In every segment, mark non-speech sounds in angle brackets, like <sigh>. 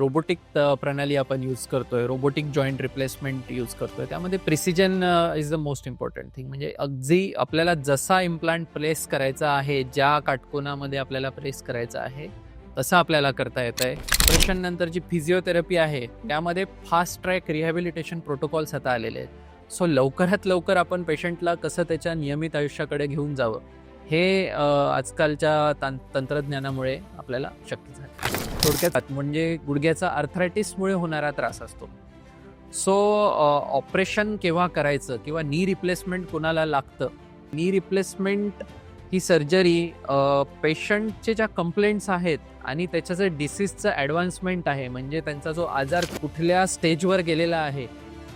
Robotic प्रणाली आपण use करतोय रोबोटिक जॉईंट रिप्लेसमेंट यूज करतोय त्यामध्ये precision is the most important thing म्हणजे अगदी आपल्याला जसा इम्प्लांट प्लेस करायचा आहे ज्या काटकोनामध्ये आपल्याला प्लेस करायचा आहे तसं आपल्याला करता येत आहे. ऑपरेशन नंतर जी फिजिओथेरपी आहे त्यामध्ये फास्ट ट्रॅक रिहॅबिलिटेशन प्रोटोकॉल्स आता आलेले आहेत. सो लवकरात लवकर आपण पेशंटला कसं त्याच्या नियमित आयुष्याकडे घेऊन जावं हे आजकालच्या तंत्रज्ञानामुळे आपल्याला शक्य झालं. थोडक्यात म्हणजे गुडघ्याचा अर्थरायटिसमुळे होणारा त्रास असतो. सो ऑपरेशन केव्हा करायचं किंवा नी रिप्लेसमेंट कोणाला लागतं? नी रिप्लेसमेंट ही सर्जरी पेशंटचे ज्या कंप्लेंट्स आहेत आणि त्याच्या जे डिसीजचं ॲडव्हान्समेंट आहे म्हणजे त्यांचा जो आजार कुठल्या स्टेजवर गेलेला आहे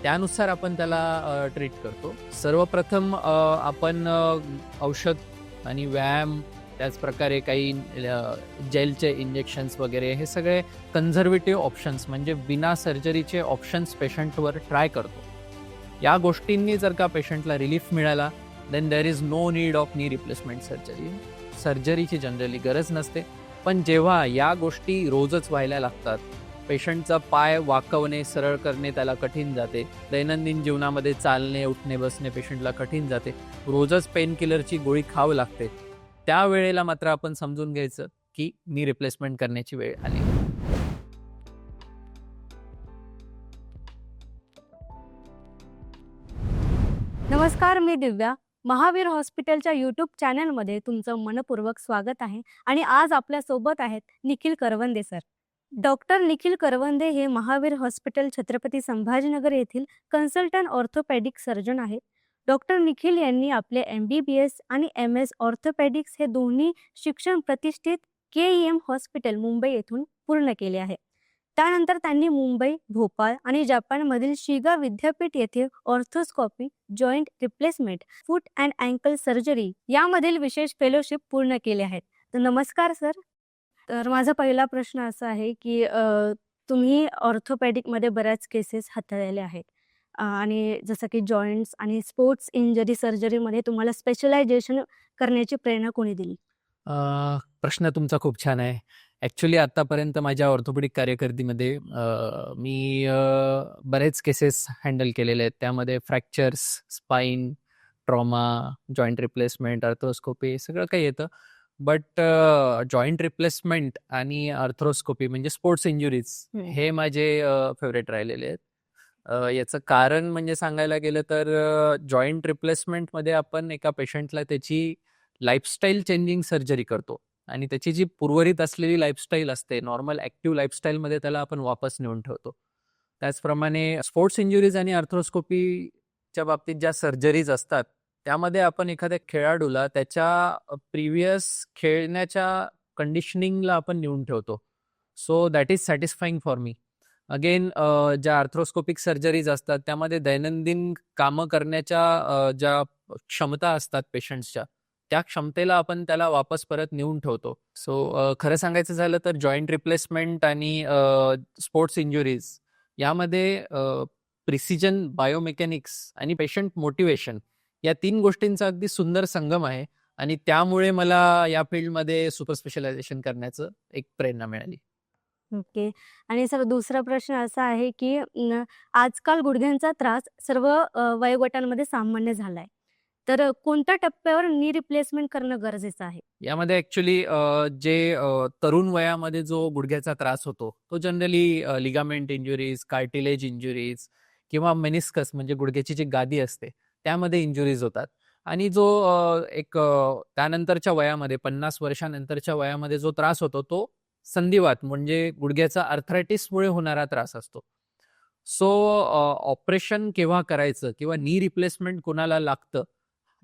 त्यानुसार आपण त्याला ट्रीट करतो. सर्वप्रथम आपण औषध आणि व्यायाम त्याचप्रकारे काही जेलचे इंजेक्शन्स वगैरे हे सगळे कन्झर्वेटिव्ह ऑप्शन्स म्हणजे बिना सर्जरीचे ऑप्शन्स पेशंटवर ट्राय करतो. या गोष्टींनी जर का पेशंटला रिलीफ मिळाला then there is no need of knee replacement surgery सर्जरीची generally गरज नसते. पण जेव्हा या गोष्टी रोजच व्हायला लागतात पेशंटचा पाय वाकवणे सरळ करणे त्याला कठीण जाते. दैनंदिन जीवनामध्ये चालणे उठणे बसणे पेशंटला कठीण जाते. रोजच पेनकिलरची गोळी खावं लागते. त्यावेळेला मात्र आपण समजून घ्यायचं की नी रिप्लेसमेंट करण्याची वेळ आली. नमस्कार मी दिव्या. महावीर हॉस्पिटलच्या यूट्यूब चॅनलमध्ये तुमचं मनपूर्वक स्वागत आहे आणि आज आपल्यासोबत आहेत निखिल करवंदे सर. डॉक्टर निखिल करवंदे हे महावीर हॉस्पिटल छत्रपती संभाजीनगर येथील कन्सल्टंट ऑर्थोपॅडिक सर्जन आहेत. डॉक्टर निखिल यांनी आपले एम बी बी एस आणि एम एस ऑर्थोपॅडिक्स हे दोन्ही शिक्षण प्रतिष्ठित K E M hospital Mumbai येथून पूर्ण केले आहे. त्यानंतर त्यांनी मुंबई भोपाळ आणि जपानमधील शिगा विद्यापीठ येथे arthroscopy joint replacement foot and ankle surgery यामधील विशेष फेलोशिप पूर्ण केले आहेत. तर नमस्कार सर. तर माझा पहिला प्रश्न असा आहे की तुम्ही ऑर्थोपॅडिकमध्ये बऱ्याच केसेस हाताळलेल्या आहेत. आणि जसं की जॉईंट्स आणि स्पोर्ट्स इंजरी सर्जरीमध्ये तुम्हाला स्पेशलायझेशन करण्याची प्रेरणा कोणी दिली? प्रश्न तुमचा खूप छान आहे. ॲक्च्युली आत्तापर्यंत माझ्या ऑर्थोपेडिक कार्यकिर्दीमध्ये मी बरेच केसेस हँडल केलेले आहेत. त्यामध्ये fractures spine trauma joint replacement arthroscopy सगळं काही येतं. बट जॉईंट रिप्लेसमेंट आणि अर्थ्रोस्कोपी म्हणजे स्पोर्ट्स इंजुरीज. हे. माझे फेवरेट राहिलेले आहेत. अ, याचं कारण म्हणजे सांगायला गेलं तर जॉईंट रिप्लेसमेंटमध्ये आपण एका पेशंटला त्याची लाईफस्टाईल चेंजिंग सर्जरी करतो आणि त्याची जी पूर्वरित असलेली लाईफस्टाईल असते नॉर्मल ॲक्टिव्ह लाईफस्टाईलमध्ये त्याला आपण वापस नेऊन ठेवतो. त्याचप्रमाणे स्पोर्ट्स इंजुरीज आणि आर्थ्रोस्कोपीच्या बाबतीत ज्या सर्जरीज असतात त्यामध्ये आपण एखाद्या खेळाडूला त्याच्या प्रिव्हियस खेळण्याच्या कंडिशनिंगला आपण नेऊन ठेवतो. So that is satisfying for me. Again ज्या आर्थ्रोस्कोपिक सर्जरीज असतात त्यामध्ये दैनंदिन कामं करण्याच्या ज्या क्षमता असतात पेशंट्सच्या त्या क्षमतेला आपण त्याला वापस परत नेऊन ठेवतो. सो खरं सांगायचं झालं तर जॉईंट रिप्लेसमेंट आणि स्पोर्ट्स इंजुरीज यामध्ये प्रिसिजन बायोमेकॅनिक्स आणि पेशंट मोटिवेशन या तीन गोष्टींचा अगदी सुंदर संगम आहे आणि त्यामुळे मला या फील्डमध्ये सुपर स्पेशलायझेशन करण्याचं एक प्रेरणा मिळाली. ओके. आणि सर दुसरा प्रश्न असा आहे की न, आजकाल गुडघ्यांचा त्रास सर्व अ, वयोगटांमध्ये सामान्य झाला आहे तर कोणत्या टप्प्यावर नी रिप्लेसमेंट करणं गरजेचं आहे? यामध्ये ऍक्च्युली जे अ, तरुण वयामध्ये जो गुडघ्याचा त्रास होतो तो generally ligament injuries cartilage injuries किंवा मेनिस्कस म्हणजे गुडघ्याची जी गादी असते त्यामध्ये इंजुरीज होतात. आणि जो अ, एक अ, त्यानंतरच्या वयामध्ये पन्नास वर्षानंतरच्या वयामध्ये जो त्रास होतो तो संधिवात म्हणजे गुडघ्याचा अर्थरायटिसमुळे होणारा त्रास असतो. सो ऑपरेशन केव्हा करायचं किंवा नी रिप्लेसमेंट कोणाला लागतं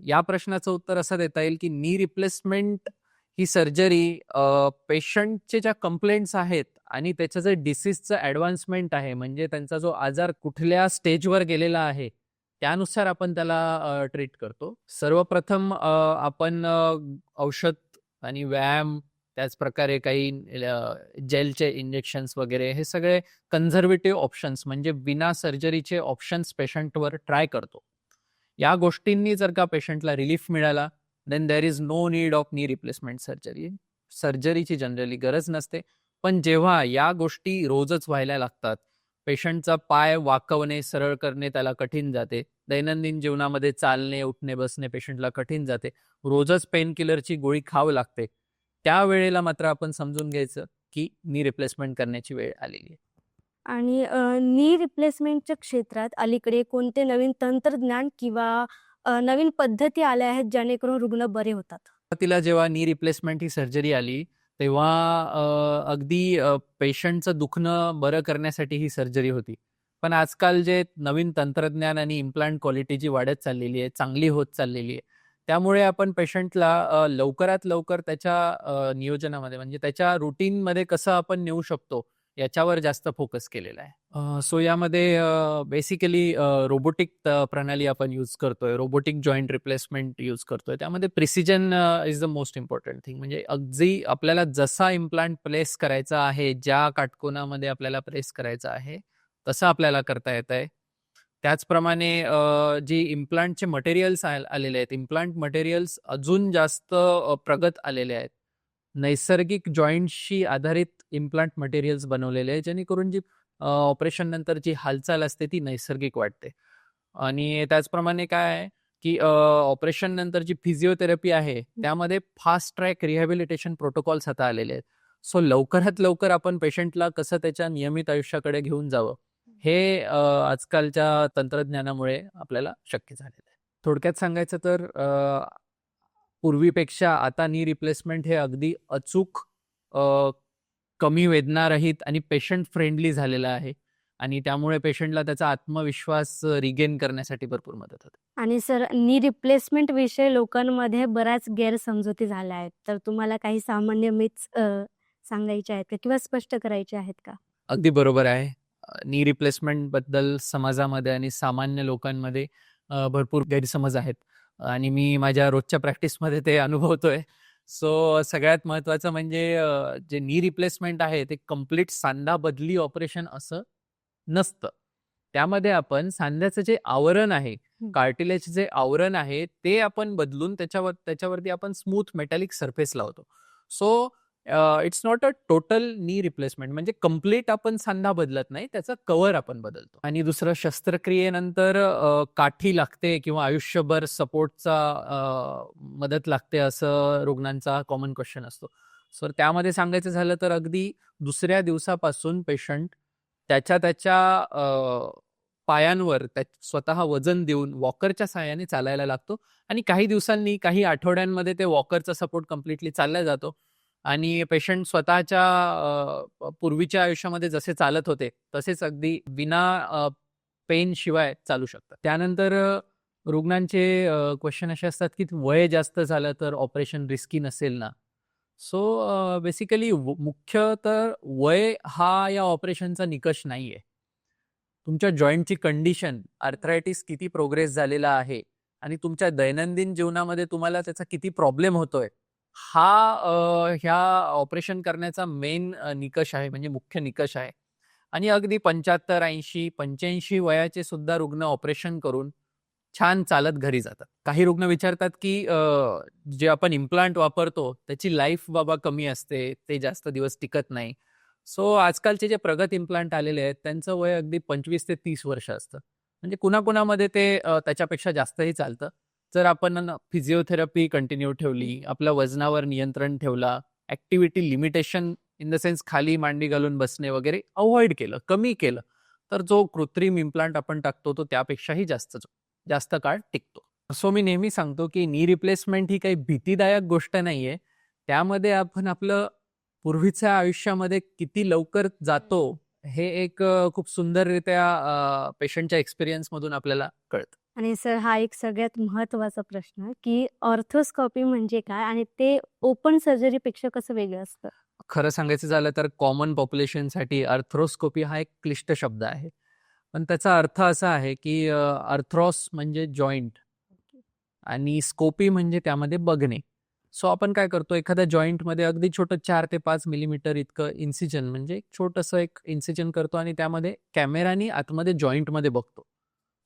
या प्रश्नाचं उत्तर असं देता येईल की नी रिप्लेसमेंट ही सर्जरी पेशंटचे ज्या कंप्लेंट्स आहेत आणि त्याचं जे डिसीजचं ॲडव्हान्समेंट आहे म्हणजे त्यांचा जो आजार कुठल्या स्टेजवर गेलेला आहे त्यानुसार आपण त्याला ट्रीट करतो. सर्वप्रथम आपण औषध आणि व्यायाम त्याचप्रकारे काही जेलचे इंजेक्शन्स वगैरे हे सगळे कन्झर्वेटिव्ह ऑप्शन्स म्हणजे बिना सर्जरीचे ऑप्शन्स पेशंटवर ट्राय करतो. या गोष्टींनी जर का पेशंटला रिलीफ मिळाला then there is no need of knee replacement surgery सर्जरीची generally गरज नसते. पण जेव्हा या गोष्टी रोजच व्हायला लागतात पेशंटचा पाय वाकवणे सरळ करणे त्याला कठीण जाते. दैनंदिन जीवनामध्ये चालणे उठणे बसणे पेशंटला कठीण जाते. रोजच पेन किलरची गोळी खावं लागते. त्यावेळेला मात्र आपण समजून घ्यायचं की नी रिप्लेसमेंट करण्याची वेळ आलेली आहे. आणि नी रिप्लेसमेंटच्या क्षेत्रात अलीकडे कोणते नवीन तंत्रज्ञान किंवा नवीन पद्धती आल्या आहेत जेणेकरून रुग्ण बरे होतात? तिला जेव्हा नी रिप्लेसमेंट ही सर्जरी आली तेव्हा अगदी पेशंटचं दुखणं बरं करण्यासाठी ही सर्जरी होती. पण आजकाल जे नवीन तंत्रज्ञान आणि इम्प्लांट क्वालिटी जी वाढत चाललेली आहे चांगली होत चाललेली आहे त्यामुळे आपण पेशंटला लवकरात लवकर त्याच्या नियोजनामध्ये म्हणजे त्याच्या रुटीनमध्ये कसं आपण नेऊ शकतो याच्यावर जास्त फोकस केलेला आहे. सो यामध्ये बेसिकली रोबोटिक प्रणाली आपण यूज करतोय. रोबोटिक जॉईंट रिप्लेसमेंट यूज करतोय. त्यामध्ये precision is the most important thing. म्हणजे अगदी आपल्याला जसा इम्प्लांट प्लेस करायचा आहे ज्या काटकोनामध्ये आपल्याला प्लेस करायचा आहे तसं आपल्याला करता येत आहे त्याचप्रमाणे जी इम्प्लांटचे मटेरियल्स आलेले आहेत इम्प्लांट मटेरियल्स अजून जास्त प्रगत आलेले आहेत. नैसर्गिक जॉईंटशी आधारित इम्प्लांट मटेरियल्स बनवलेले आहे जेणेकरून जी ऑपरेशन नंतर जी हालचाल असते ती नैसर्गिक वाटते. आणि त्याचप्रमाणे काय आहे की ऑपरेशन नंतर जी फिजिओथेरपी आहे त्यामध्ये फास्ट ट्रॅक रिहॅबिलिटेशन प्रोटोकॉल्स आता आलेले आहेत. सो लवकरात लवकर आपण पेशंटला कसं त्याच्या नियमित आयुष्याकडे घेऊन जावं? हे अ, आजकालच्या तंत्रज्ञानामुळे आपल्याला शक्य झालेलं आहे. थोडक्यात सांगायचं तर अ, पूर्वीपेक्षा आता नी रिप्लेसमेंट हे अगदी अचूक अ, कमी वेदनारहित आणि पेशंट फ्रेंडली झालेलं आहे. आणि त्यामुळे पेशंटला त्याचा आत्मविश्वास रिगेन करण्यासाठी भरपूर मदत होते. आणि सर नी रिप्लेसमेंट विषयी लोकांमध्ये बऱ्याच गैरसमजुती झाल्या आहेत. तर तुम्हाला काही सामान्य मिथ्स सांगायचे आहेत का? किंवा स्पष्ट करायचे आहेत का? अगदी बरोबर आहे. नी रिप्लेसमेंटबद्दल समाजामध्ये आणि सामान्य लोकांमध्ये भरपूर गैरसमज आहेत. आणि मी माझ्या रोजच्या प्रॅक्टिसमध्ये ते अनुभवतोय. सो सगळ्यात महत्त्वाचं म्हणजे जे नी रिप्लेसमेंट आहे ते कंप्लीट सांधा बदली ऑपरेशन असं नसतं. त्यामध्ये आपण सांध्याचं जे आवरण आहे. कार्टिलेज जे आवरण आहे ते आपण बदलून त्याच्यावर त्याच्यावरती आपण स्मूथ मेटॅलिक सरफेस लावतो. So it's not a total knee replacement म्हणजे कंप्लीट आपण सांधा बदलत नाही त्याचं कवर आपण बदलतो. आणि दुसरं शस्त्रक्रियेनंतर काठी लागते किंवा आयुष्यभर सपोर्टचा मदत लागते असं रुग्णांचा कॉमन क्वेश्चन असतो. सर त्यामध्ये सांगायचं झालं तर अगदी दुसऱ्या दिवसापासून पेशंट त्याच्या त्याच्या पायांवर त्या स्वतः वजन देऊन वॉकरच्या साहाय्याने चालायला लागतो. आणि काही दिवसांनी काही आठवड्यांमध्ये ते वॉकरचा सपोर्ट कम्प्लिटली चालला जातो. आणि पेशंट स्वतःच्या पूर्वीच्या आयुष्यामध्ये जसे चालत होते तसेच अगदी विना पेन शिवाय चालू शकतात. त्यानंतर रुग्णांचे क्वेश्चन असे असतात की वय जास्त झालं तर ऑपरेशन रिस्की नसेल ना? सो बेसिकली मुख्य तर वय हा या ऑपरेशनचा निकष नाही आहे तुमच्या जॉईंटची कंडिशन अर्थरायटिस किती प्रोग्रेस झालेला आहे आणि तुमच्या दैनंदिन जीवनामध्ये तुम्हाला त्याचा किती प्रॉब्लेम होतोय हा ह्या ऑपरेशन करण्याचा मेन निकष आहे म्हणजे मुख्य निकष आहे. आणि अगदी पंच्याहत्तर ऐंशी पंच्याऐंशी वयाचे सुद्धा रुग्ण ऑपरेशन करून छान चालत घरी जातात. काही रुग्ण विचारतात की जे आपण इम्प्लांट वापरतो त्याची लाईफ बाबा कमी असते ते जास्त दिवस टिकत नाही. सो आजकालचे जे प्रगत इम्प्लांट आलेले आहेत त्यांचं वय अगदी पंचवीस ते तीस वर्ष असतं. म्हणजे कुणाकुणामध्ये ते त्याच्यापेक्षा जास्तही चालतं. जर आपण फिजिओथेरपी कंटिन्यू ठेवली आपल्या वजनावर नियंत्रण ठेवला activity limitation in the sense खाली मांडी घालून बसणे वगैरे अवॉइड केलं कमी केलं तर जो कृत्रिम इम्प्लांट आपण टाकतो तो त्यापेक्षाही जास्त जास्त काळ टिकतो. सो मी नेहमी सांगतो की नी रिप्लेसमेंट ही काही भीतीदायक गोष्ट नाहीये. त्यामध्ये आपण आपलं पूर्वीच्या आयुष्यामध्ये किती लवकर जातो हे. एक खूप सुंदररित्या पेशंटच्या एक्सपिरियन्समधून आपल्याला कळतं. आणि सर हा एक सगळ्यात महत्त्वाचा प्रश्न की ऑर्थोस्कॉपी म्हणजे काय आणि ते ओपन सर्जरीपेक्षा कसं वेगळं असतं? खरं सांगायचं झालं तर कॉमन पॉप्युलेशनसाठी अर्थ्रोस्कोपी हा एक क्लिष्ट शब्द आहे. पण त्याचा अर्थ असा आहे की अर्थ्रॉस म्हणजे जॉईंट आणि स्कोपी म्हणजे त्यामध्ये बघणे. सो आपण काय करतो एखाद्या जॉईंटमध्ये अगदी छोटं चार ते पाच मिलीमीटर इतकं इन्सिजन म्हणजे एक छोटंसं एक इन्सिजन करतो आणि त्यामध्ये कॅमेरानी आतमध्ये जॉईंटमध्ये बघतो.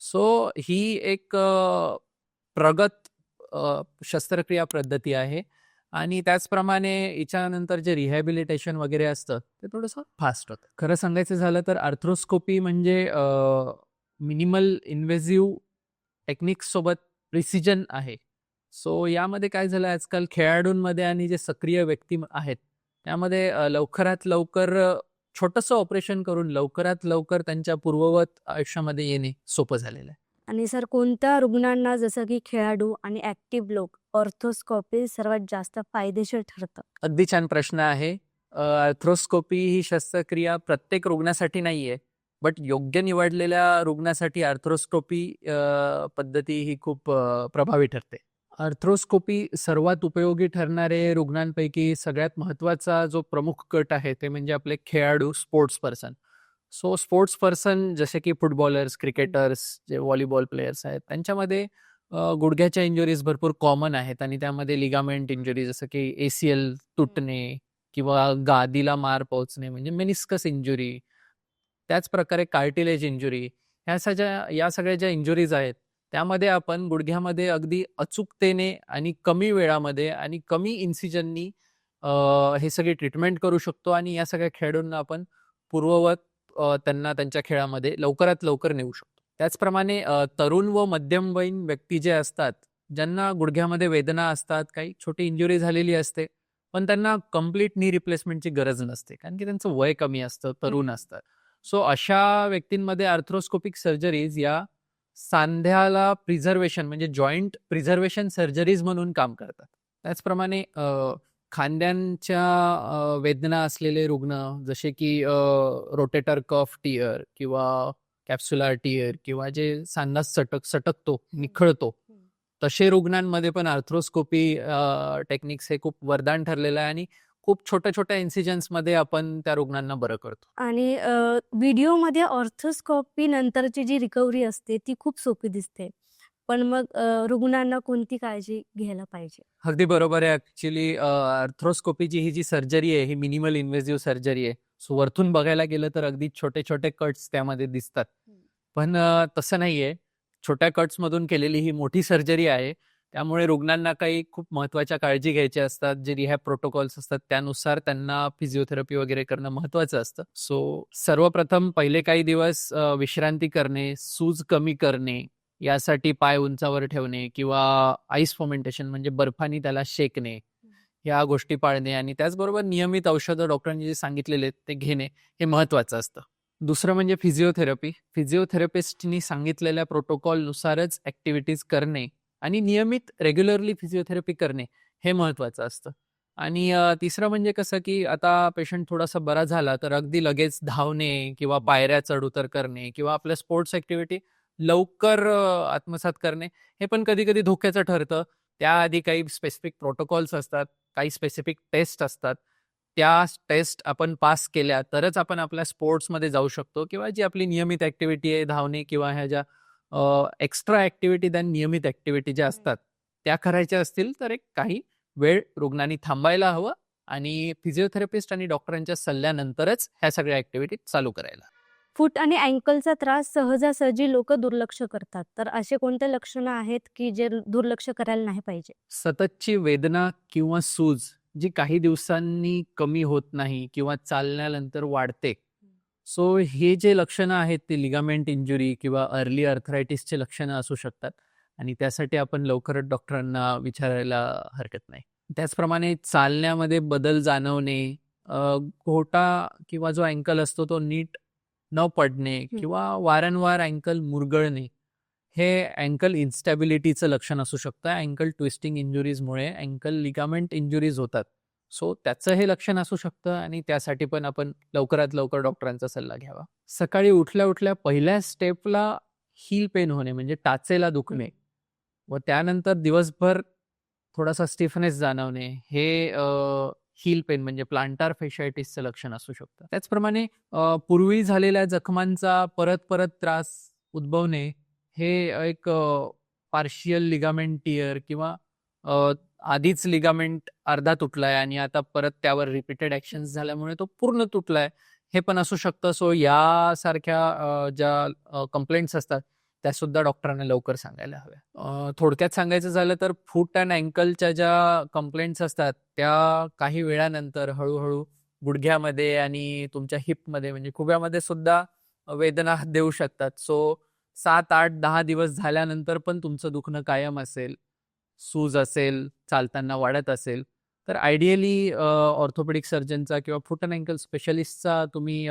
सो ही एक प्रगत शस्त्रक्रिया पद्धती आहे आणि त्याचप्रमाणे याच्यानंतर जे रिहॅबिलिटेशन वगैरे असतं ते थोडंसं फास्ट होतं. खरं सांगायचं झालं तर आर्थ्रोस्कोपी म्हणजे मिनिमल इन्व्हेझिव्ह टेक्निक्ससोबत प्रिसिजन आहे. सो यामध्ये काय झालं आजकाल खेळाडूंमध्ये आणि जे सक्रिय व्यक्ती आहेत त्यामध्ये लवकरात लवकर छोटंसं ऑपरेशन करून लवकरात लवकर त्यांच्या पूर्ववत आयुष्यामध्ये येणे सोपं झालेलं आहे. आणि सर कोणत्या रुग्णांना जसं की खेळाडू आणि ॲक्टिव्ह लोक ऑर्थोस्कॉपी सर्वात जास्त फायदेशीर ठरतं? अगदी छान प्रश्न आहे. आर्थ्रोस्कोपी ही शस्त्रक्रिया प्रत्येक रुग्णासाठी नाही आहे बट योग्य निवडलेल्या रुग्णासाठी आर्थ्रोस्कोपी पद्धती ही खूप अ, प्रभावी ठरते. आर्थ्रोस्कोपी सर्वात उपयोगी ठरणारे रुग्णांपैकी सगळ्यात महत्त्वाचा जो प्रमुख गट आहे ते म्हणजे आपले खेळाडू sports person so sports person जसे की फुटबॉलर्स क्रिकेटर्स जे व्हॉलीबॉल प्लेयर्स आहेत त्यांच्यामध्ये गुडघ्याच्या इंजुरीज भरपूर कॉमन आहेत आणि त्यामध्ये लिगामेंट इंजुरी जसं की एसीएल तुटणे किंवा गादीला मार पोहोचणे म्हणजे मेनिस्कस इंजुरी त्याच प्रकारे कार्टिलेज इंजुरी ह्या सगळ्या या सगळ्या ज्या इंजुरीज आहेत त्यामध्ये आपण गुडघ्यामध्ये अगदी अचूकतेने आणि कमी वेळामध्ये आणि कमी इन्सिजननी हे सगळी ट्रीटमेंट करू शकतो आणि या सगळ्या खेळाडूंना आपण पूर्ववत त्यांना त्यांच्या खेळामध्ये लवकरात लवकर नेऊ शकतो. त्याचप्रमाणे तरुण व मध्यमवयीन व्यक्ती जे असतात ज्यांना गुडघ्यामध्ये वेदना असतात काही छोटी इंजुरी झालेली असते पण त्यांना कंप्लीट नी रिप्लेसमेंटची गरज नसते कारण की त्यांचं वय कमी असतं तरुण असतं सो अशा व्यक्तींमध्ये आर्थ्रोस्कोपिक सर्जरीज या सांध्याला प्रिझर्वेशन म्हणजे जॉईंट प्रिझर्वेशन सर्जरीज म्हणून काम करतात. त्याचप्रमाणे खांद्यांच्या वेदना असलेले रुग्ण जसे की रोटेटर कफ टियर किंवा कॅप्सुलार टियर किंवा जे सांधा सटक सटकतो निखळतो तसे रुग्णांमध्ये पण आर्थ्रोस्कोपी टेक्निक्स हे खूप वरदान ठरलेलं आहे आणि खूप छोट्या छोट्या इन्सिजन्समध्ये आपण त्या रुग्णांना बरं करतो. आणि अ, व्हिडिओमध्ये ऑर्थोस्कॉपी नंतरची जी रिकव्हरी असते ती खूप सोपी दिसते. पण मग रुग्णांना कोणती काळजी घ्यायला पाहिजे? अगदी बरोबर आहे. ऍक्च्युली आर्थ्रोस्कोपीची ही जी सर्जरी आहे ही मिनिमल इन्व्हेसिव्ह सर्जरी आहे. सो वरतून बघायला गेलं तर अगदी छोटे छोटे कट्स त्यामध्ये दिसतात. पण तसं नाहीये. छोट्या कट्स मधून केलेली ही मोठी सर्जरी आहे. त्यामुळे रुग्णांना काही खूप महत्त्वाच्या काळजी घ्यायच्या असतात. जे रिहॅब प्रोटोकॉल्स असतात त्यानुसार त्यांना फिजिओथेरपी वगैरे करणं महत्वाचं असतं. सो सर्वप्रथम पहिले काही दिवस विश्रांती करणे सूज कमी करणे यासाठी पाय उंचावर ठेवणे किंवा आईस फॉमेंटेशन म्हणजे बर्फानी त्याला शेकणे या गोष्टी पाळणे आणि त्याचबरोबर नियमित औषधं डॉक्टरांनी जे सांगितलेले आहेत ते घेणे हे महत्वाचं असतं. दुसरं म्हणजे फिजिओथेरपी फिजिओथेरपिस्टनी सांगितलेल्या प्रोटोकॉलनुसारच ऍक्टिव्हिटीज करणे आणि नियमित रेग्युलरली फिजिओथेरपी करणे हे महत्वाचं असतं. आणि तिसरं म्हणजे कसं की आता पेशंट थोडासा बरा झाला तर अगदी लगेच धावणे किंवा पायऱ्या चढ उतर करणे किंवा आपल्या स्पोर्ट्स ॲक्टिव्हिटी लवकर आत्मसात करणे हे पण कधी कधी धोक्याचं ठरतं. त्याआधी काही स्पेसिफिक प्रोटोकॉल्स असतात काही स्पेसिफिक टेस्ट असतात. त्या टेस्ट आपण पास केल्या तरच आपण आपल्या स्पोर्ट्समध्ये जाऊ शकतो किंवा जी आपली नियमित ॲक्टिव्हिटी आहे धावणे किंवा ह्या ज्या एक्स्ट्रा ॲक्टिव्हिटी दॅन नियमित ॲक्टिव्हिटी ज्या असतात त्या करायच्या असतील तर एक काही वेळ रुग्णांनी थांबायला हवं आणि फिजिओथेरपिस्ट आणि डॉक्टरांच्या सल्ल्यानंतरच ह्या सगळ्या ॲक्टिव्हिटी चालू करायला. फूट आणि अँकलचा त्रास सहजासहजी लोक दुर्लक्ष करतात. तर असे कोणते लक्षणं आहेत की जे दुर्लक्ष करायला नाही पाहिजे? सततची वेदना किंवा सूज जी काही दिवसांनी कमी होत नाही किंवा चालण्यानंतर वाढते सो हे जे लक्षणं आहेत ते लिगामेंट इंजुरी किंवा अर्ली अर्थरायटिसचे लक्षणं असू शकतात. आणि त्यासाठी आपण लवकरच डॉक्टरांना विचारायला हरकत नाही. त्याचप्रमाणे चालण्यामध्ये बदल जाणवणे घोटा किंवा जो अँकल असतो तो नीट न पडणे किंवा वारंवार अँकल मुरगळणे हे अँकल इन्स्टॅबिलिटीचं लक्षण असू शकतं. अँकल ट्विस्टिंग इंजुरीजमुळे अँकल लिगामेंट इंजुरीज होतात. सो त्याचं हे लक्षण असू शकतं आणि त्यासाठी पण आपण लवकरात लवकर डॉक्टरांचा सल्ला घ्यावा. सकाळी उठल्या उठल्या पहिल्या स्टेपला हील पेन होणे म्हणजे टाचेला दुखणे व त्यानंतर दिवसभर थोडासा स्टिफनेस जाणवणे हे हील पेन म्हणजे प्लांटार फेशायटिसचं लक्षण असू शकतं. त्याचप्रमाणे पूर्वी झालेल्या जखमांचा परत परत त्रास उद्भवणे हे एक पार्शियल लिगामेंट टियर किंवा आधीच लिगामेंट अर्धा तुटलाय आणि आता परत त्यावर रिपीटेड ऍक्शन झाल्यामुळे तो पूर्ण तुटलाय. हे पण असू शकतं. सो यासारख्या ज्या कंप्लेंट्स असतात त्या सुद्धा डॉक्टरांना लवकर सांगायला हव्या. थोडक्यात सांगायचं झालं तर फूट अँड अँकलच्या ज्या कंप्लेंट्स असतात त्या काही वेळानंतर हळूहळू गुडघ्यामध्ये आणि तुमच्या हिपमध्ये म्हणजे खुब्यामध्ये सुद्धा वेदना देऊ शकतात. सो सात आठ दहा दिवस झाल्यानंतर पण तुमचं दुखणं कायम असेल. सूज असेल चालताना वाढत असेल तर आयडियली ऑर्थोपेडिक सर्जनचा किंवा फूट अँड अँकल स्पेशलिस्टचा तुम्ही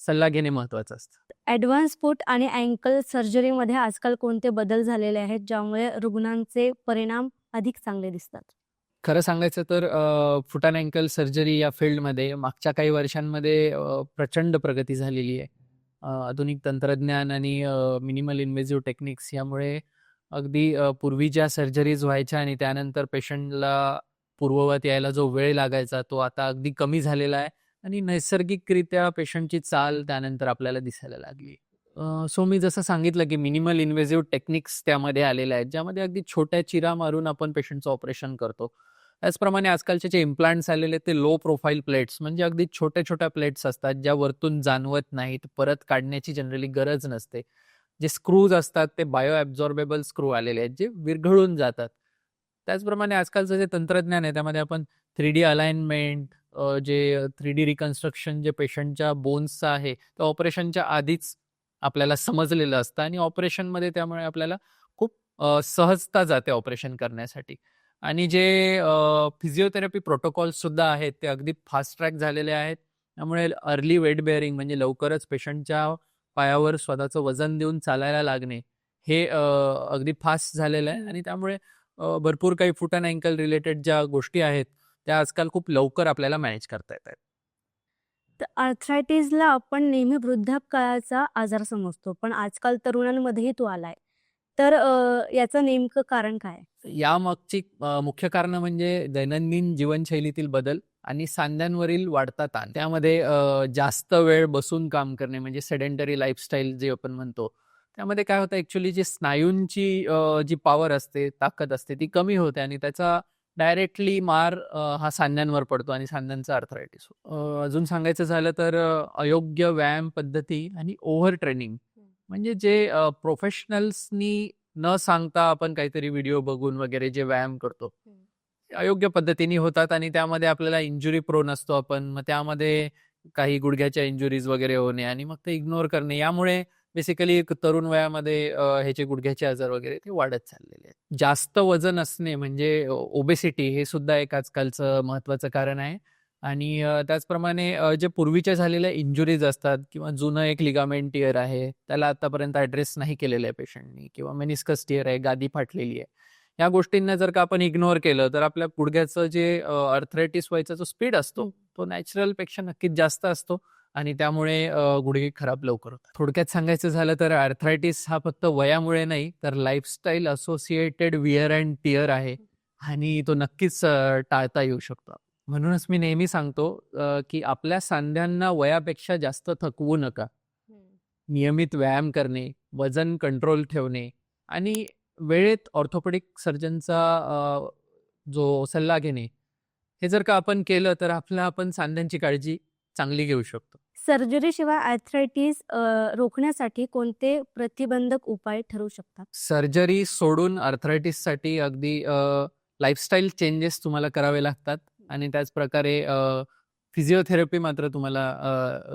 सल्ला घेणे महत्वाचं असतं. ॲडव्हान्स फूट आणि अँकल सर्जरीमध्ये आजकाल कोणते बदल झालेले आहेत ज्यामुळे रुग्णांचे परिणाम अधिक चांगले दिसतात? खरं सांगायचं तर फुट अँड अँकल सर्जरी या फील्डमध्ये मागच्या काही वर्षांमध्ये प्रचंड प्रगती झालेली आहे. आधुनिक तंत्रज्ञान आणि मिनिमल इन्व्हेजिव्ह टेक्निक्स यामुळे अगदी अ, पूर्वी ज्या सर्जरीज व्हायच्या आणि त्यानंतर पेशंटला पूर्ववत यायला जो वेळ लागायचा तो आता अगदी कमी झालेला आहे आणि नैसर्गिकरित्या पेशंटची चाल त्यानंतर आपल्याला दिसायला लागली. सो मी जसं सांगितलं की मिनिमल इन्व्हेसिव्ह टेक्निक्स त्यामध्ये आलेल्या आहेत ज्यामध्ये अगदी छोट्या चिरा मारून आपण पेशंटचं ऑपरेशन करतो. त्याचप्रमाणे आजकालचे जे इम्प्लांट्स आलेले ते लो प्रोफाईल प्लेट्स म्हणजे अगदी छोट्या छोट्या प्लेट्स असतात ज्या वरतून जाणवत नाहीत परत काढण्याची जनरली गरज नसते. जे स्क्रूज असतात ते बायो ॲब्झॉर्बेबल स्क्रू आलेले आहेत जे विरघळून जातात. त्याचप्रमाणे आजकालचं जे तंत्रज्ञान आहे त्यामध्ये आपण थ्री डी अलाइनमेंट जे थ्री डी रिकन्स्ट्रक्शन जे पेशंटच्या बोन्सचं आहे ते ऑपरेशनच्या आधीच आपल्याला समजलेलं असतं आणि ऑपरेशनमध्ये त्यामुळे आपल्याला खूप सहजता जाते ऑपरेशन करण्यासाठी. आणि जे फिजिओथेरपी प्रोटोकॉल सुद्धा आहेत ते अगदी फास्ट ट्रॅक झालेले आहेत. त्यामुळे अर्ली वेट बेअरिंग म्हणजे लवकरच पेशंटच्या पायावर स्वतःचं वजन देऊन चालायला लागणे हे अगदी फास्ट झालेलं आहे आणि त्यामुळे भरपूर काही फुट अँड अँकल रिलेटेड ज्या गोष्टी आहेत त्या आजकाल खूप लवकर आपल्याला मॅनेज करता येत आहेत तर आर्थरायटिसला आपण नेहमी वृद्धापकाळाचा आजार समजतो पण आजकाल तरुणांमध्येही तो आलाय तर याचं नेमकं कारण काय? यामागची मुख्य कारण म्हणजे दैनंदिन जीवनशैलीतील बदल आणि सांध्यांवरील वाढता ताण. त्यामध्ये जास्त वेळ बसून काम करणे म्हणजे सेडेंटरी लाईफस्टाईल जे आपण म्हणतो त्यामध्ये काय होतं ऍक्च्युली जी स्नायूंची जी पॉवर असते ताकद असते ती कमी होते आणि त्याचा डायरेक्टली मार हा सांध्यांवर पडतो आणि सांध्यांचा अर्थरायटिस अजून सांगायचं झालं तर अयोग्य व्यायाम पद्धती आणि ओव्हर ट्रेनिंग म्हणजे जे प्रोफेशनल्सनी न सांगता आपण काहीतरी व्हिडिओ बघून वगैरे जे व्यायाम करतो अयोग्य पद्धतीने होतात आणि त्यामध्ये आपल्याला इंजुरी प्रोन असतो आपण. मग त्यामध्ये काही गुडघ्याच्या इंजुरीज वगैरे होणे आणि मग ते इग्नोर करणे. यामुळे बेसिकली तरुण वयामध्ये ह्याचे गुडघ्याचे आजार वगैरे ते वाढत चाललेले आहेत. जास्त वजन असणे म्हणजे ओबेसिटी हे सुद्धा एक आजकालचं महत्वाचं कारण आहे. आणि त्याचप्रमाणे जे पूर्वीच्या झालेल्या इंजुरीज असतात किंवा जुनं एक लिगामेंट टिअर आहे त्याला आतापर्यंत ॲड्रेस नाही केलेलं आहे पेशंटनी किंवा मेनिस्कस टिअर आहे गादी फाटलेली आहे. या गोष्टींना जर का आपण इग्नोर केलं तर आपल्या गुडघ्याचं जे अर्थरायटिस व्हायचा जो स्पीड असतो तो नॅचरलपेक्षा नक्कीच जास्त असतो आणि त्यामुळे गुडघे खराब लवकर होतात. थोडक्यात सांगायचं झालं तर अर्थरायटिस हा फक्त वयामुळे नाही तर lifestyle associated wear and tear आहे आणि तो नक्कीच टाळता येऊ शकतो. म्हणूनच मी नेहमी सांगतो की आपल्या सांध्यांना वयापेक्षा जास्त थकवू नका. नियमित व्यायाम करणे वजन कंट्रोल ठेवणे आणि वेळेत ऑर्थोपेडिक सर्जनचा जो सल्ला घेणे हे जर का आपण केलं तर आपल्या आपण सांध्यांची काळजी चांगली घेऊ शकतो. सर्जरीशिवाय आर्थरायटिस अ, रोखण्यासाठी कोणते प्रतिबंधक उपाय ठरू शकतात? सर्जरी सोडून अर्थरायटिससाठी अगदी लाईफस्टाईल चेंजेस तुम्हाला करावे लागतात आणि त्याच प्रकारे फिजिओथेरपी मात्र तुम्हाला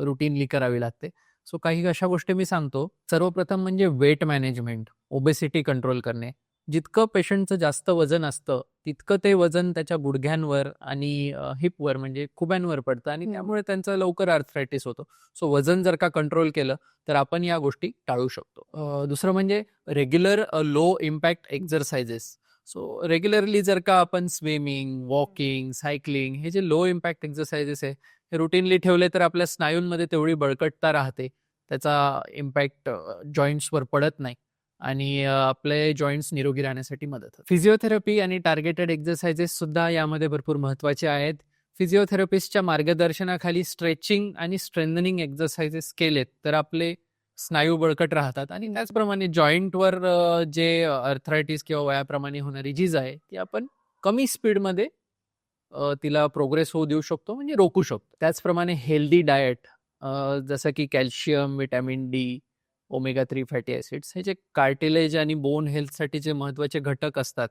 रुटीनली करावी लागते. सो काही अशा गोष्टी मी सांगतो. सर्वप्रथम म्हणजे वेट मॅनेजमेंट ओबेसिटी कंट्रोल करणे. जितकं पेशंटचं जास्त वजन असतं तितकं ते वजन त्याच्या गुडघ्यांवर आणि हिपवर म्हणजे खुब्यांवर पडतं आणि. त्यामुळे त्यांचा लवकर अर्थरायटिस होतो. सो वजन जर का कंट्रोल केलं तर आपण या गोष्टी टाळू शकतो. दुसरं म्हणजे regular low impact exercises. So regularly जर का आपण स्विमिंग वॉकिंग सायकलिंग हे जे लो इम्पॅक्ट एक्झरसाइजेस आहे रुटीनली ठेवले तर आपल्या स्नायूंमध्ये तेवढी बळकटता राहते. त्याचा इम्पॅक्ट जॉईंट्सवर पडत नाही. आणि आपले जॉईंट्स निरोगी राहण्यासाठी मदत फिजिओथेरपी आणि टार्गेटेड एक्झरसाइजेस सुद्धा यामध्ये भरपूर महत्त्वाचे आहेत. फिजिओथेरपिस्टच्या मार्गदर्शनाखाली स्ट्रेचिंग आणि स्ट्रेंथनिंग एक्झरसाइजेस केलेत तर आपले स्नायू बळकट राहतात. आणि त्याचप्रमाणे जॉईंटवर जे अर्थरायटिस किंवा वयाप्रमाणे होणारी झीज आहे ती आपण कमी स्पीडमध्ये तिला प्रोग्रेस होऊ देऊ शकतो म्हणजे रोखू शकतो. त्याचप्रमाणे हेल्दी डाएट जसं की calcium vitamin D omega three fatty acids हे जे कार्टिलेज आणि बोन हेल्थसाठी जे महत्त्वाचे घटक असतात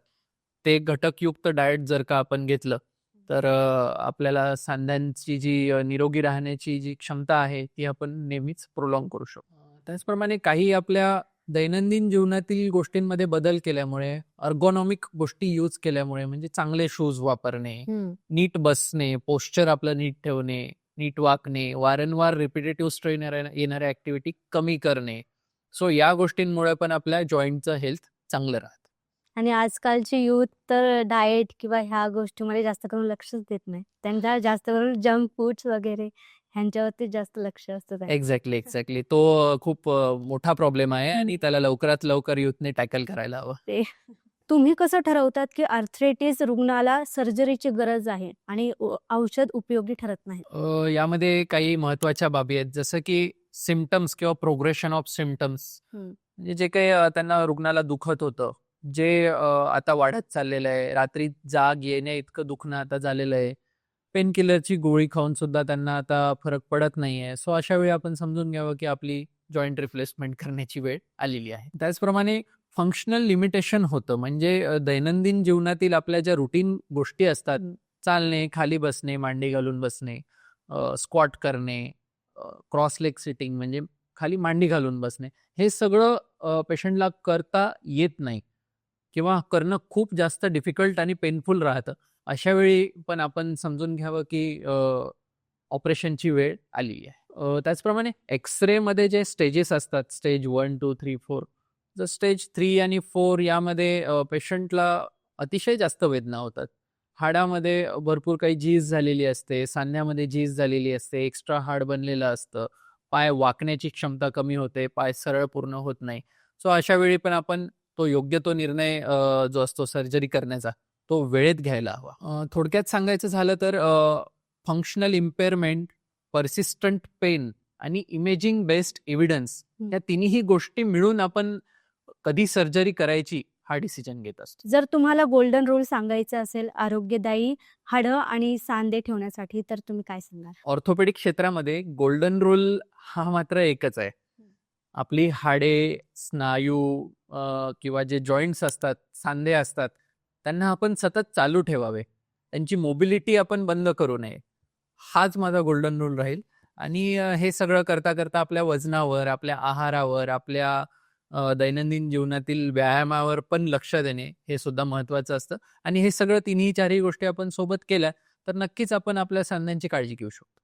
ते घटकयुक्त डाएट जर का आपण घेतलं तर आपल्याला सांध्यांची जी निरोगी राहण्याची जी क्षमता आहे ती आपण नेहमीच प्रोलॉंग करू शकतो. त्याचप्रमाणे काही आपल्या दैनंदिन जीवनातील गोष्टींमध्ये बदल केल्यामुळे अर्गोनॉमिक गोष्टी यूज केल्यामुळे म्हणजे चांगले शूज वापरणे. नीट बसणे पोश्चर आपलं नीट ठेवणे नीट वाकणे वारंवार रिपिटेटिव्ह स्ट्रेन येणाऱ्या ऍक्टिव्हिटी कमी करणे. सो या गोष्टींमुळे पण आपल्या जॉईंटचं हेल्थ चांगलं राहतं. आणि आजकालची युथ तर डाएट किंवा ह्या गोष्टीमध्ये जास्त करून लक्षच देत नाही त्यांचा जास्त करून जंक फूड्स वगैरे ह्यांच्यावरती जास्त लक्ष असतं त्यांचं. Exactly exactly. तो खूप अ, मोठा प्रॉब्लेम आहे आणि त्याला लवकरात लवकर युथने टॅकल करायला हवं. ते. तुम्ही कसं ठरवतात की आर्थरेटिस रुग्णाला सर्जरीची गरज आहे आणि औ- औषध उपयोगी ठरत नाही अ, यामध्ये काही महत्त्वाच्या बाबी आहेत. जसं की सिमटम्स किंवा प्रोग्रेशन ऑफ सिमटम्स हम्म. म्हणजे जे काही अ, त्यांना रुग्णाला दुखत होतं. जे अ, आता वाढत चाललेलं आहे. रात्री जाग येण्या इतकं दुखणं आता झालेलं आहे. पेन किलरची गोळी खाऊन सुद्धा त्यांना आता फरक पडत नाहीये. सो अशा वेळी आपण समजून घ्यावं की आपली जॉईंट रिप्लेसमेंट करण्याची वेळ आलेली आहे. त्याचप्रमाणे फंक्शनल लिमिटेशन होतं. म्हणजे दैनंदिन जीवनातील आपल्या ज्या रुटीन गोष्टी असतात. चालणे खाली बसणे मांडी घालून बसणे स्क्वॉट करणे क्रॉस लेग सिटिंग म्हणजे खाली मांडी घालून बसणे हे सगळं पेशंटला करता येत नाही. किंवा करणं खूप जास्त डिफिकल्ट आणि पेनफुल राहतं. अशा वेळी पण आपण समजून घ्यावं की ऑपरेशनची वेळ आली आहे. त्याचप्रमाणे त्याचप्रमाणे एक्सरेमध्ये जे स्टेजेस असतात stage one two three four जर स्टेज थ्री आणि फोर यामध्ये पेशंटला अतिशय जास्त वेदना होतात. हाडामध्ये भरपूर काही झीज झालेली असते सांध्यामध्ये झीज झालेली असते एक्स्ट्रा हाड बनलेलं असतं पाय वाकण्याची क्षमता कमी होते पाय सरळ पूर्ण होत नाही. सो अशा वेळी पण आपण तो योग्य तो निर्णय जो असतो सर्जरी करण्याचा तो वेळेत घ्यायला हवा. थोडक्यात सांगायचं झालं तर फंक्शनल इम्पेअरमेंट परसिस्टंट पेन आणि इमेजिंग बेस्ड एव्हिडन्स. या तिन्ही गोष्टी मिळून आपण कधी सर्जरी करायची हा डिसिजन घेत असतो. जर तुम्हाला गोल्डन रूल सांगायचं असेल आरोग्यदायी हाडं आणि सांधे ठेवण्यासाठी तर तुम्ही काय सांगाल? ऑर्थोपेडिक क्षेत्रामध्ये गोल्डन रूल हा मात्र एकच आहे. आपली हाडे स्नायू किंवा जे जॉईंट्स असतात सांधे असतात त्यांना आपण सतत चालू ठेवावे. त्यांची मोबिलिटी आपण बंद करू नये. हाच माझा गोल्डन रूल राहील. आणि हे सगळं करता करता आपल्या वजनावर आपल्या आहारावर आपल्या दैनंदिन जीवनातील व्यायामावर पण लक्ष देणे हे सुद्धा महत्वाचं असतं. आणि हे सगळं तिन्ही चारही गोष्टी आपण सोबत केल्या तर नक्कीच आपण आपल्या सांध्यांची काळजी घेऊ शकतो.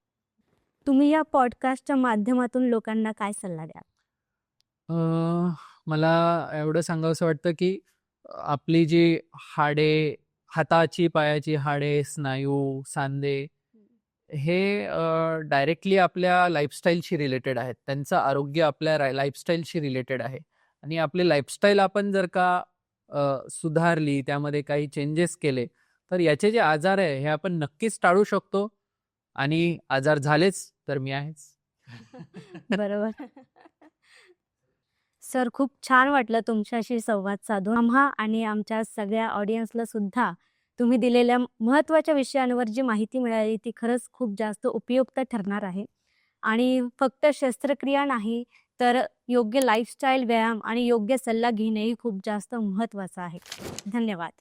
तुम्ही या पॉडकास्टच्या माध्यमातून लोकांना काय सल्ला द्याल? अ, मला एवढं सांगावंसं वाटतं की आपली जी हाडे हाताची पायाची हाडे स्नायू सांधे हे डायरेक्टली आपल्या लाईफस्टाईलशी रिलेटेड आहेत. त्यांचं आरोग्य आपल्या लाईफस्टाईलशी रिलेटेड आहे. आणि आपली लाईफस्टाईल आपण जर का सुधारली त्यामध्ये काही चेंजेस केले तर याचे जे आजार आहे हे आपण नक्कीच टाळू शकतो. आणि आजार झालेच तर मी आहेच. <laughs> बरोबर. सर खूप छान वाटलं तुमच्याशी संवाद साधून. आम्हा आणि आमच्या सगळ्या ऑडियन्सला सुद्धा तुम्ही दिलेल्या महत्त्वाच्या विषयांवर जी माहिती मिळाली ती खरंच खूप जास्त उपयुक्त ठरणार आहे. आणि फक्त शस्त्रक्रिया नाही तर योग्य लाईफस्टाईल व्यायाम आणि योग्य सल्ला घेणेही खूप जास्त महत्त्वाचं आहे. धन्यवाद.